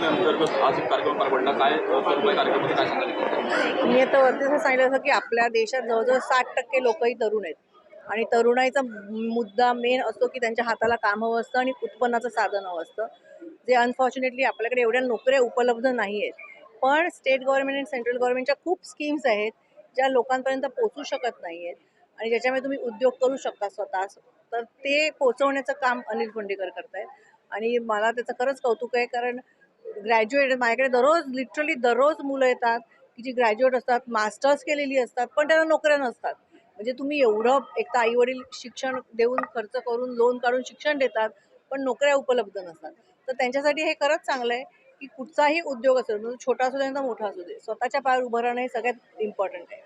अंतर्गत आज कार्यक्रम पार पडला काय कार्यक्रमाचं काय सांगाल? मी आता वरती सांगितलं होतं की आपल्या देशात जवळजवळ साठ टक्के लोकही तरुण आहेत. आणि तरुणाईचा मुद्दा मेन असतो की त्यांच्या हाताला काम हवं असतं आणि उत्पन्नाचं साधन हवं असतं. जे अनफॉर्च्युनेटली आपल्याकडे एवढ्या नोकऱ्या उपलब्ध नाही आहेत. पण स्टेट गव्हर्नमेंट आणि सेंट्रल गव्हर्नमेंटच्या खूप स्कीम्स आहेत ज्या लोकांपर्यंत पोचू शकत नाही आहेत. आणि ज्याच्यामुळे तुम्ही उद्योग करू शकता स्वतः. तर ते पोचवण्याचं काम अनिल फोंडेकर आहेत आणि मला त्याचं खरंच कौतुक आहे कारण ग्रॅज्युएट माझ्याकडे दररोज लिटरली दररोज मुलं येतात की जी ग्रॅज्युएट असतात मास्टर्स केलेली असतात पण त्यांना नोकऱ्या नसतात म्हणजे तुम्ही एवढं एक तर आईवडील शिक्षण देऊन खर्च करून लोन काढून शिक्षण देतात पण नोकऱ्या उपलब्ध नसतात तर त्यांच्यासाठी हे खरंच चांगलं आहे की कुठचाही उद्योग असेल म्हणजे छोटा असू दे ना मोठा असू दे स्वतःच्या पायावर उभं राहणं हे सगळ्यात इम्पॉर्टंट आहे?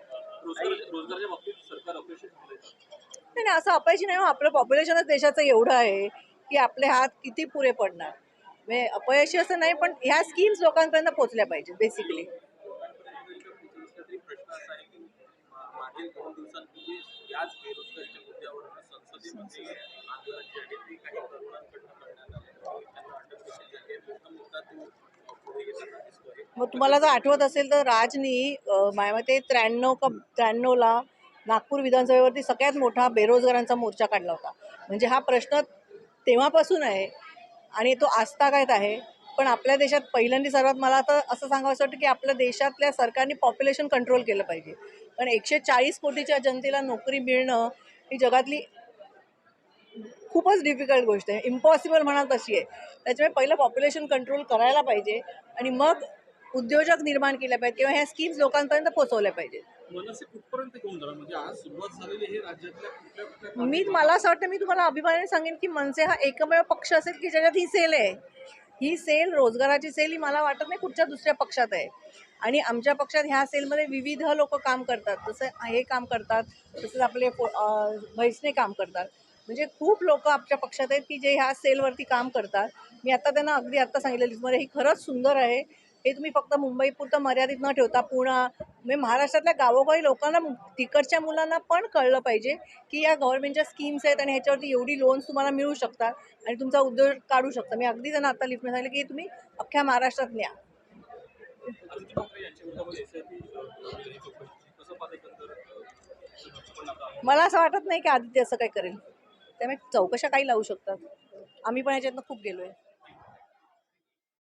नाही नाही, असं अपयशी नाही हो. आपलं पॉप्युलेशनच देशाचं एवढं आहे की आपले हात किती पुरे पडणार म्हणजे अपयशी असं नाही पण ह्या स्कीम्स लोकांपर्यंत पोहोचल्या पाहिजेत बेसिकली मग तुम्हाला जर आठवत असेल तर राजनी माझ्या मते त्र्याण्णव का त्र्याण्णवला नागपूर विधानसभेवरती सगळ्यात मोठा बेरोजगारांचा मोर्चा काढला होता. म्हणजे हा प्रश्न तेव्हापासून आहे आणि तो आजतागायत आहे? पण आपल्या देशात पहिल्यांदा सर्वात मला आता असं सांगावं वाटतं की आपल्या देशातल्या सरकारने पॉप्युलेशन कंट्रोल केलं पाहिजे. पण एकशे चाळीस कोटीच्या जनतेला नोकरी मिळणं ही जगातली खूपच डिफिकल्ट गोष्ट आहे. इम्पॉसिबल म्हणाल तशी आहे. त्याच्यामुळे पहिलं पॉप्युलेशन कंट्रोल करायला पाहिजे आणि मग उद्योजक निर्माण केले पाहिजेत किंवा ह्या स्कीम्स लोकांपर्यंत पोचवल्या पाहिजेत. मनसे कुठपर्यंत घेऊन जाणार? म्हणजे आज सुरुवात झालेली हे राज्यातल्या कुठल्या कुठल्या मी मला असं वाटतं मी तुम्हाला अभिमानाने सांगेन की मनसे हा एकमेव पक्ष असेल की ज्याच्यात ही सेल आहे. ही सेल रोजगाराची सेल ही मला वाटत नाही कुठच्या दुसऱ्या पक्षात आहे. आणि आमच्या पक्षात ह्या सेलमध्ये विविध लोक काम करतात. जसं हे काम करतात तसंच आपले भैसने काम करतात. म्हणजे खूप लोक आमच्या पक्षात आहेत की जे ह्या सेलवरती काम करतात. मी आता त्यांना अगदी आत्ता सांगितलं तुम्हाला ही खरंच सुंदर आहे. हे तुम्ही फक्त मुंबईपुरतं मर्यादित न ठेवता पुणा म्हणजे महाराष्ट्रातल्या गावोगावी लोकांना तिकडच्या मुलांना पण कळलं पाहिजे की या गव्हर्नमेंटच्या स्कीम्स आहेत आणि ह्याच्यावरती एवढी लोन्स तुम्हाला मिळू शकतात आणि तुमचा उद्योग काढू शकता. मी अगदी त्यांना आता लिफ्टमध्ये सांगितलं की तुम्ही अख्ख्या महाराष्ट्रात न्या. मला असं वाटत नाही की आदित्य असं काय करेल. त्यामुळे चौकशा काही लावू शकतात. आम्ही पण ह्याच्यातनं खूप गेलो आहे